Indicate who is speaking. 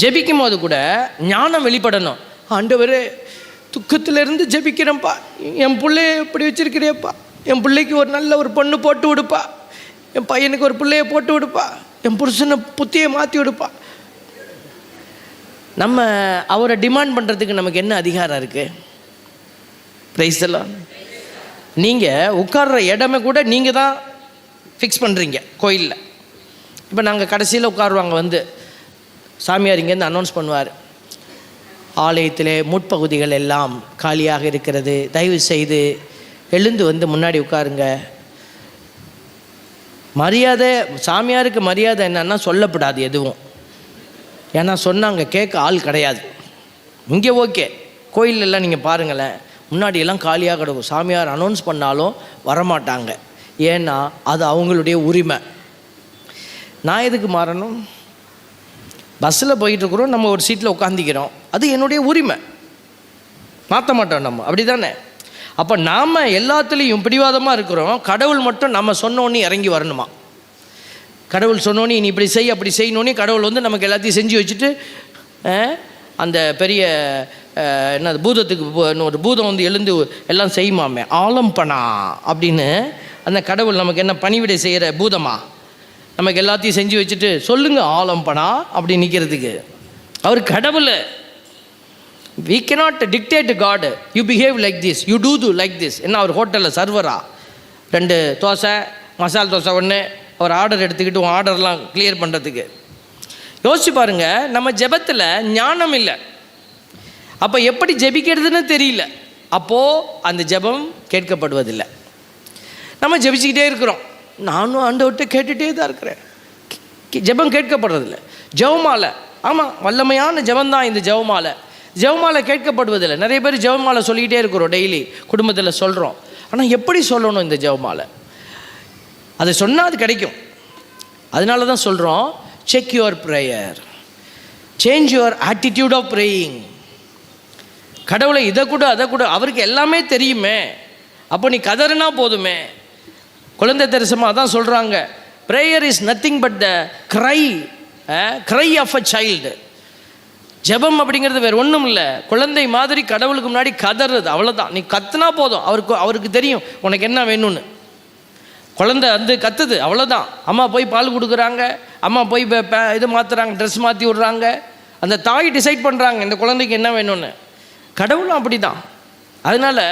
Speaker 1: ஜெபிக்கும் போது கூட ஞானம் வெளிப்படணும். ஆண்டவரே துக்கத்திலிருந்து ஜெபிக்கிறேன்ப்பா. என் பிள்ளைய இப்படி வச்சிருக்கிறியப்பா என் பிள்ளைக்கு ஒரு நல்ல ஒரு பொண்ணு போட்டு விடுப்பா. என் பையனுக்கு ஒரு பிள்ளைய போட்டு விடுப்பா. என் புருஷனை புத்தியை மாற்றி விடுப்பா. நம்ம அவரை டிமாண்ட் பண்ணுறதுக்கு நமக்கு என்ன அதிகாரம் இருக்குது ப்ரைஸ் எல்லாம் நீங்கள் உட்கார்ற இடமே கூட நீங்கள் தான் ஃபிக்ஸ் பண்ணுறீங்க கோயிலில். இப்போ நாங்கள் கடைசியில் உட்காருவாங்க வந்து சாமியார் இங்கேருந்து அனௌன்ஸ் பண்ணுவார். ஆலயத்திலே முட்பகுதிகள் எல்லாம் காலியாக இருக்கிறது. தயவு செய்து எழுந்து வந்து முன்னாடி உட்காருங்க. மரியாதை சாமியாருக்கு மரியாதை என்னன்னா சொல்லப்படாது எதுவும். ஏன்னா சொன்னாங்க கேட்க ஆள் கிடையாது. இங்கே ஓகே. கோயிலெல்லாம் நீங்கள் பாருங்களேன். முன்னாடி எல்லாம் காலியாக கிடக்கும். சாமியார் அனௌன்ஸ் பண்ணாலும் வரமாட்டாங்க. ஏன்னா அது அவங்களுடைய உரிமை. நான் எதுக்கு மாறணும்? பஸ்ஸில் போயிட்டுருக்குறோம் நம்ம ஒரு சீட்டில் உட்காந்திக்கிறோம் அது என்னுடைய உரிமை. மாற்ற மாட்டோம் நம்ம. அப்படி தானே அப்போ நாம் எல்லாத்துலேயும் பிடிவாதமாக இருக்கிறோம். கடவுள் மட்டும் நம்ம சொன்னோன்னே இறங்கி வரணுமா? கடவுள் சொன்னோன்னே நீ இப்படி செய் அப்படி செய்யணுன்னே கடவுள் வந்து நமக்கு எல்லாத்தையும் செஞ்சு வச்சுட்டு அந்த பெரிய என்னது பூதத்துக்கு ஒரு இன்னொரு பூதம் வந்து எழுந்து எல்லாம் செய்யுமாமே? ஆலம்பனா? அப்படின்னு அந்த கடவுள் நமக்கு என்ன பணிவிடை செய்கிற பூதமா? நமக்கு எல்லாத்தையும் செஞ்சு வச்சுட்டு சொல்லுங்க ஆலம்பனா அப்படி நிற்கிறதுக்கு அவர் கடவுள். We cannot dictate God you behave like this you do to like this என்ன அவர் ஹோட்டலில் சர்வரா? ரெண்டு தோசை மசால் தோசை ஒன்று அவர் ஆர்டர் எடுத்துக்கிட்டு உன் ஆர்டர்லாம் கிளியர் பண்ணுறதுக்கு யோசிச்சு பாருங்க நம்ம ஜெபத்தில் ஞானம் இல்லை. அப்போ எப்படி ஜெபிக்கிறதுன்னு தெரியல. அப்போது அந்த ஜெபம் கேட்கப்படுவதில்லை. நம்ம ஜெபிச்சுக்கிட்டே இருக்கிறோம். நானும் ஆண்டவர்கிட்ட கேட்டுகிட்டே தான் இருக்கிறேன். கே- ஜெபம் கேட்கப்படுறதில்ல. ஜெபமாலை. ஆமாம் வல்லமையான ஜெபம் தான் இந்த ஜெபமாலை. ஜெபமாலை கேட்கப்படுவதில்லை. நிறைய பேர் ஜெபமாலை சொல்லிக்கிட்டே இருக்கிறோம் டெய்லி குடும்பத்தில் சொல்கிறோம் ஆனால் எப்படி சொல்லணும் இந்த ஜெபமாலை? அதை சொன்னால் அது கிடைக்கும். அதனால தான் சொல்கிறோம் check your prayer change your attitude of praying கடவுளை இதை கூட அதை கூட. அவருக்கு எல்லாமே தெரியுமே. அப்போ நீ கதறுனா போதுமே. குழந்தை தரிசமாக தான் சொல்கிறாங்க prayer is nothing but the cry cry of a child ஜெபம் அப்படிங்கிறது வேறு ஒன்றும் இல்லை. குழந்தை மாதிரி கடவுளுக்கு முன்னாடி கதறது அவ்வளோதான் நீ கத்துனா போதும். அவருக்கு அவருக்கு தெரியும் உனக்கு என்ன வேணும்னு. குழந்தை வந்து கத்துது அவ்வளோதான் அம்மா போய் பால் கொடுக்குறாங்க. அம்மா போய் இது மாற்றுறாங்க ட்ரெஸ் மாற்றி விட்றாங்க. அந்த தாய் டிசைட் பண்ணுறாங்க இந்த குழந்தைக்கு என்ன வேணும்னு. கடவுளும் அப்படி தான் அதனால்